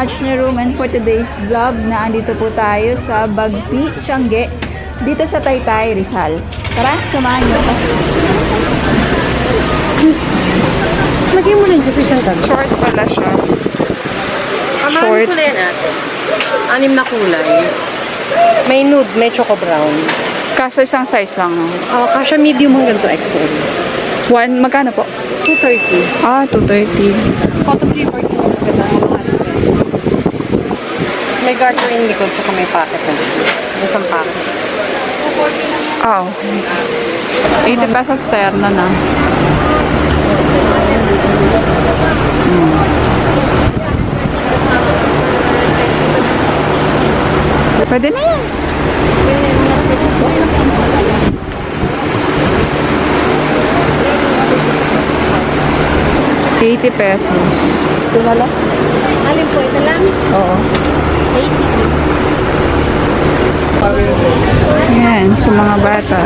name is Madge Nerum and for today's vlog na andito po tayo sa Bagpi, Tiangge dito sa Taytay, Rizal. Tara, samahan niyo ako. Lagay mo rin dyan sa isang tabi. Short pala siya. Ang Short. Short. kulay natin. Anim na kulay. May nude, may choco brown. Kaso isang size lang. no? Oh, kasha medium hanggang to XL. One, magkano po? 230. Ah, 230. Photo 340 mo ganda ang mga ano. May garter in likod, tsaka may pocket na dito. Isang pocket. Okay. 80 pesos terno na. Hmm. Pwede na yan. Eighty pesos. Lang? Alin po, ito lang? Oo. 80. Yan, sa mga bata.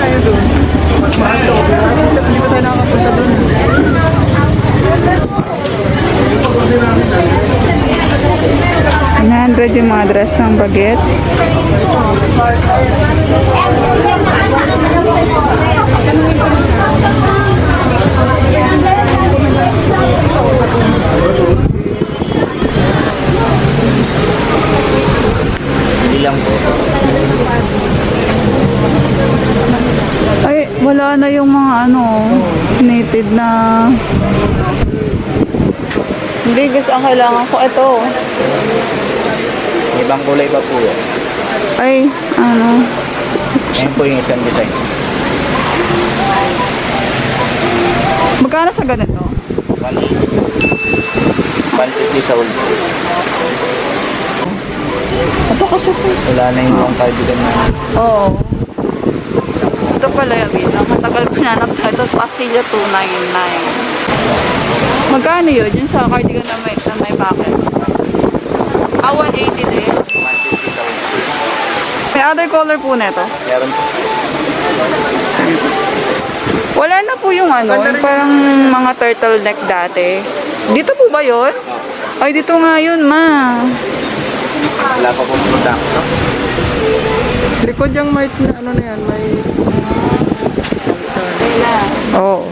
$100 yung mga dress ng bagets. Hindi wala na yung mga ano, knitted na... Hindi, guys, ang kailangan ko ito. Ibang kulay pa po yun. Ay, ano, Ngayon po yung isang design. magkano sa ganito? 150 150 sa wholesale. Ito kasi sa... Wala na yung long cardigan na. Oo. Ito pala yung isa. Matagal ko nanap na ito. Pasilya 299. Magkano yun? Yung sa cardigan na may, na may pocket. Ah, 180 din. 150 sa wholesale. May other color po nito. Meron po. Wala na po yung ano, yung parang mga turtleneck dati. Dito po ba yun? Ay, dito nga yun, ma. Wala pa po product. No? Likod yung may ano na yan, may Oo.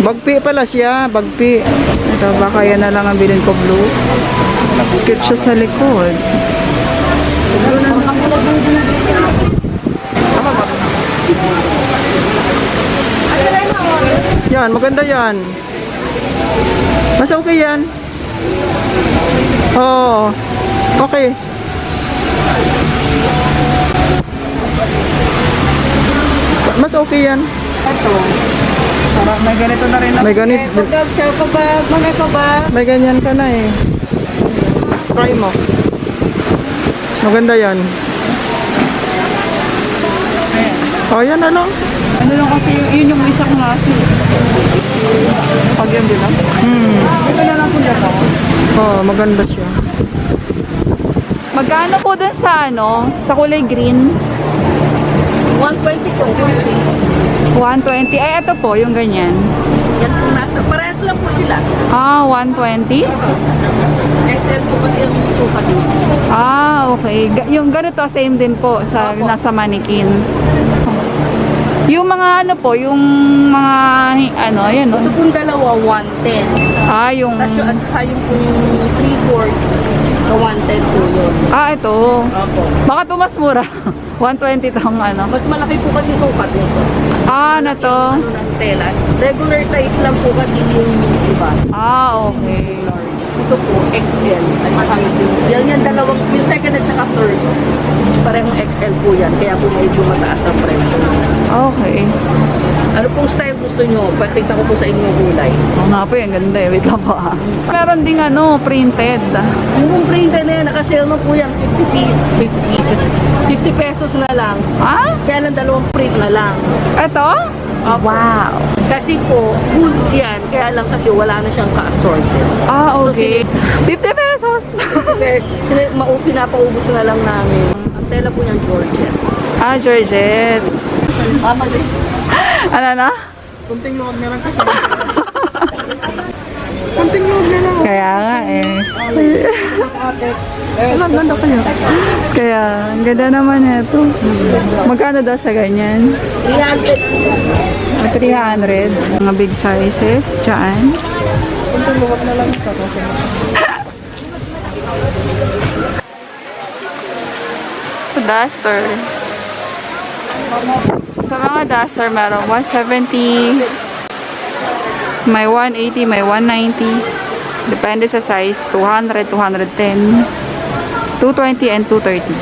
bagpi pala siya, bagpi. Ito, baka yan na lang ang bilhin ko blue. Skip siya sa likod. Yan, maganda yan. Mas okay yan. Oo. Okay. Okay yan. Ito. Parang may ganito na rin. May ganit. Dog, siya ko ba? Mga ko ba? May ganyan ka na eh. Try mo. Maganda yan. Oh, yan lang. Ano lang kasi, yun yung isa kong. Pag yun, di ba? Hmm. Ito na lang po dito. Oh, maganda siya. Magkano po dun sa ano, sa kulay green? 120 po, kasi 120. Ay, ito po, yung ganyan. yan po nasa. Parehas lang po sila. Ah, 120? XL po kasi yung sukat dito. Ah, okay. Ga- yung ganito, same din po sa Opo. nasa manikin. Yung mga ano po, yung mga ano, ayan Ito no? pong dalawa, 110. Ah, yung Tapos yung, at yung pong 3 quarts, na 110 po yun. Ah, ito. Opo. Bakit po mas mura? 120 tong ano. Mas malaki po kasi sukat nito. Ah, na to. Ano ng tela. Regular size lang po kasi yung iba. Ah, okay. Ito po, XL. At saka yung, yan yung dalawang, yung second at saka third. Parehong XL po yan. Kaya po medyo mataas ang presyo. Okay. Ano pong style gusto nyo? Pakita ko po sa inyong kulay. Oo nga po, yung ganda eh. Wait lang po ah. Meron ding ano, printed. Yung printed na yan, nakasale na po yan. 50, pi- 50 pieces. 50 pesos na lang. Ah? Kaya lang dalawang print na lang. Ito? Wow! Kasi po, goods yan. Kaya lang kasi wala na siyang ka-assorted. Ah, okay. 50 pesos. Kaya sina- mau- pinapaubos na lang namin. Ang tela po niyang Georgette. ah, Georgette. Mama. Ano na? Kunting luwag na lang kasi. Kaya nga eh. Kaya, ang ganda naman ito. Magkano daw sa ganyan? 300. 300. Mga big sizes, dyan. Duster. Sa mga duster, meron 170, may 180, may 190. Depende sa size, 200, 210, 220, and 230.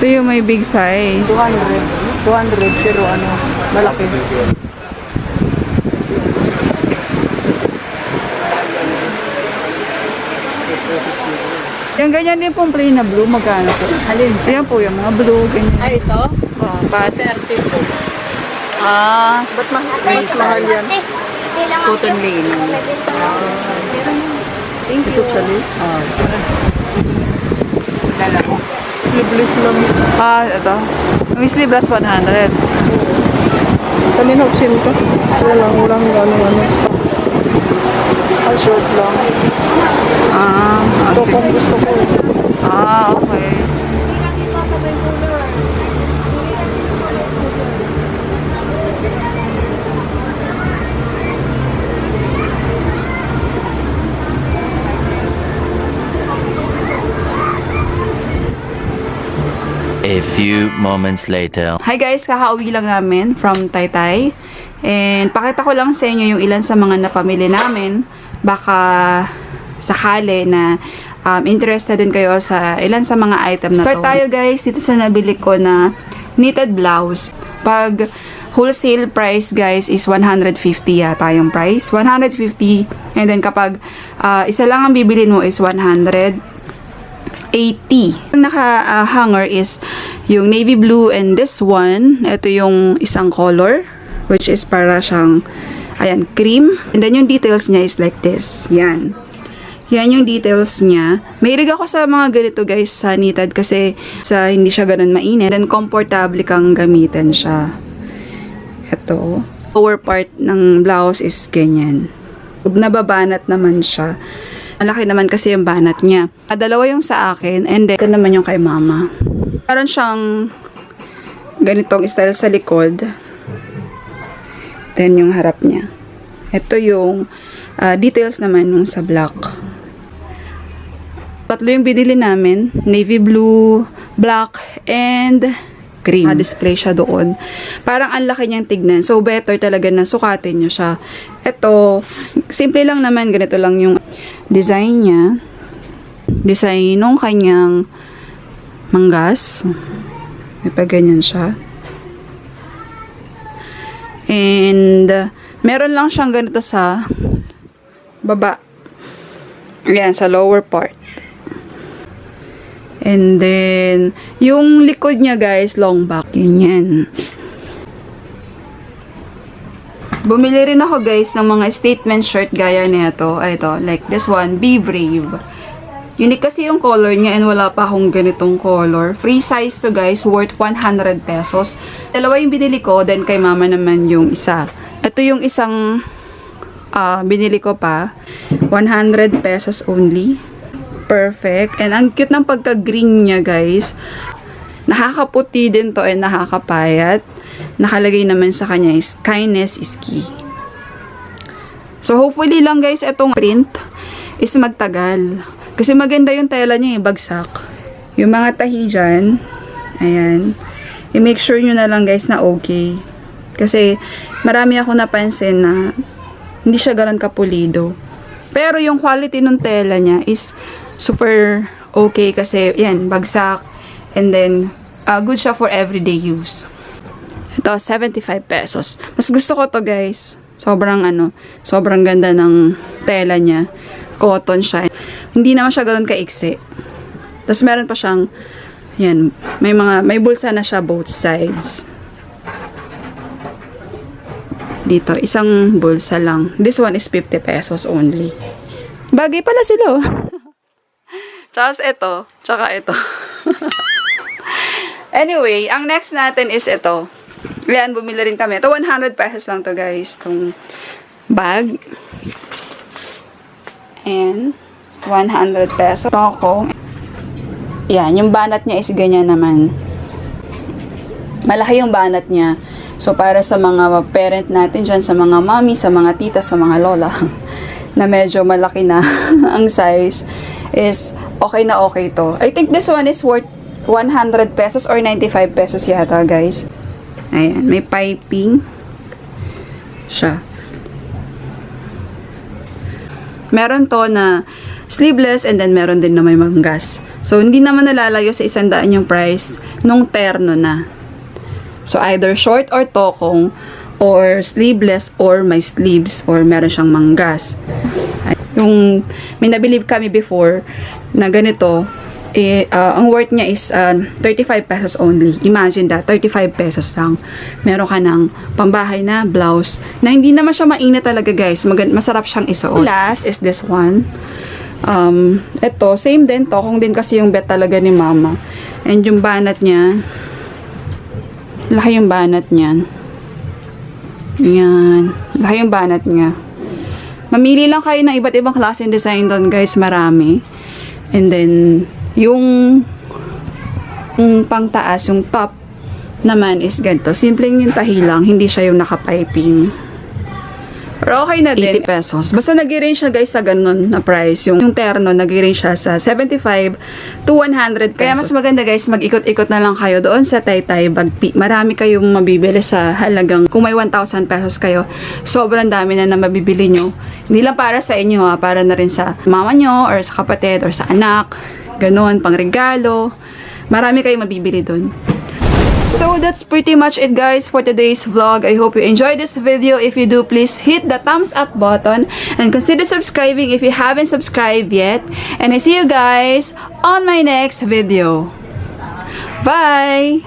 Ito yung may big size. 200. 200 pero ano, malaki. Yung ganyan din pong plain na blue, magkano po? Alin? Yan po, yung mga blue, ganyan. Ay, ito? Oh, pas. 30 po. Ah, Ba't mas, mas mahal yan? cotton linen. Thank you. Chalis. Oh. Sleeveless lang. Ah, ito. Yung sleeveless 100. Kanina, 80. Wala lang, walang gano'ng ano. stock. Ang short lang. Few moments later. Hi guys, kakauwi lang namin from Taytay. And pakita ko lang sa inyo yung ilan sa mga napamili namin. Baka sakali na um, interested din kayo sa ilan sa mga item na Start to. tayo guys dito sa nabili ko na knitted blouse. Pag wholesale price guys is 150 yata yung price. 150 and then kapag uh, isa lang ang bibilin mo is 100 80. Ang naka-hanger is yung navy blue and this one, ito yung isang color, which is para siyang, ayan, cream. And then yung details niya is like this. Yan. Yan yung details niya. Mahilig ako sa mga ganito guys sa knitted kasi sa hindi siya ganun mainit. Then comfortable kang gamitin siya. Ito. Lower part ng blouse is ganyan. Nababanat naman siya. Malaki naman kasi yung banat niya. Ah, dalawa yung sa akin and then ito naman yung kay mama. Meron siyang ganitong style sa likod. Then yung harap niya. Ito yung ah, details naman yung sa black. Tatlo yung binili namin. Navy blue, black, and cream. display siya doon. Parang ang laki niyang tignan. So, better talaga na sukatin niyo siya. Ito, simple lang naman. Ganito lang yung design niya. Design nung kanyang manggas. May pa ganyan siya. And, uh, meron lang siyang ganito sa baba. Ayan, sa lower part. And then, yung likod niya guys, long back. Ganyan. Bumili rin ako guys ng mga statement shirt gaya nito. Ito, like this one, Be Brave. Unique kasi yung color niya and wala pa akong ganitong color. Free size to guys, worth 100 pesos. Dalawa yung binili ko, then kay mama naman yung isa. Ito yung isang ah, binili ko pa. 100 pesos only. Perfect. And ang cute ng pagka-green niya, guys. Nakakaputi din to and nakakapayat. Nakalagay naman sa kanya is kindness is key. So, hopefully lang guys, itong print is magtagal. Kasi maganda yung tela niya, eh, bagsak. Yung mga tahi dyan, ayan, i-make sure nyo na lang guys na okay. Kasi, marami ako napansin na hindi siya ganun kapulido. Pero yung quality ng tela niya is super okay kasi yan, bagsak. And then, uh, good siya for everyday use. Ito, 75 pesos. Mas gusto ko to guys. Sobrang ano, sobrang ganda ng tela niya. Cotton siya. Hindi naman siya ganun kaiksi. Tapos meron pa siyang, yan, may mga, may bulsa na siya both sides. Dito, isang bulsa lang. This one is 50 pesos only. Bagay pala sila. oh. Tapos ito, tsaka ito. anyway, ang next natin is ito. Yan, bumili rin kami. Ito, 100 pesos lang to guys. Itong bag. And, 100 pesos. Toko. Yan, yung banat niya is ganyan naman. Malaki yung banat niya. So, para sa mga parent natin dyan, sa mga mommy, sa mga tita, sa mga lola, na medyo malaki na ang size, is okay na okay to. I think this one is worth 100 pesos or 95 pesos yata, guys. Ayan, may piping siya. Meron to na sleeveless and then meron din na may manggas. So, hindi naman nalalayo sa isang daan yung price nung terno na. So, either short or tokong or sleeveless or may sleeves or meron siyang manggas. Yung may nabilib kami before na ganito, eh, ah, ang worth niya is ah, 35 pesos only. Imagine that, 35 pesos lang. Meron ka ng pambahay na blouse na hindi naman siya mainit talaga guys. Magan- masarap siyang isuot. Last is this one. Um, ito, same din to. Kung din kasi yung bet talaga ni mama. And yung banat niya, laki yung banat niyan. Yan. Laki yung banat niya. Mamili lang kayo ng iba't ibang klaseng design doon, guys. Marami. And then, yung, yung pangtaas, yung top naman is ganito. Simpleng yung tahi lang. Hindi siya yung nakapiping. Pero okay na din. 80 pesos. Basta nag-range siya guys sa ganun na price. Yung, yung terno, nag-range siya sa 75 to 100 pesos. Kaya mas maganda guys, mag-ikot-ikot na lang kayo doon sa Taytay Bagpi. Marami kayong mabibili sa halagang, kung may 1,000 pesos kayo, sobrang dami na na mabibili nyo. Hindi lang para sa inyo ha, para na rin sa mama nyo, or sa kapatid, or sa anak. Ganun, pang regalo. Marami kayong mabibili doon. So that's pretty much it guys for today's vlog. I hope you enjoyed this video. If you do, please hit the thumbs up button and consider subscribing if you haven't subscribed yet. And I see you guys on my next video. Bye!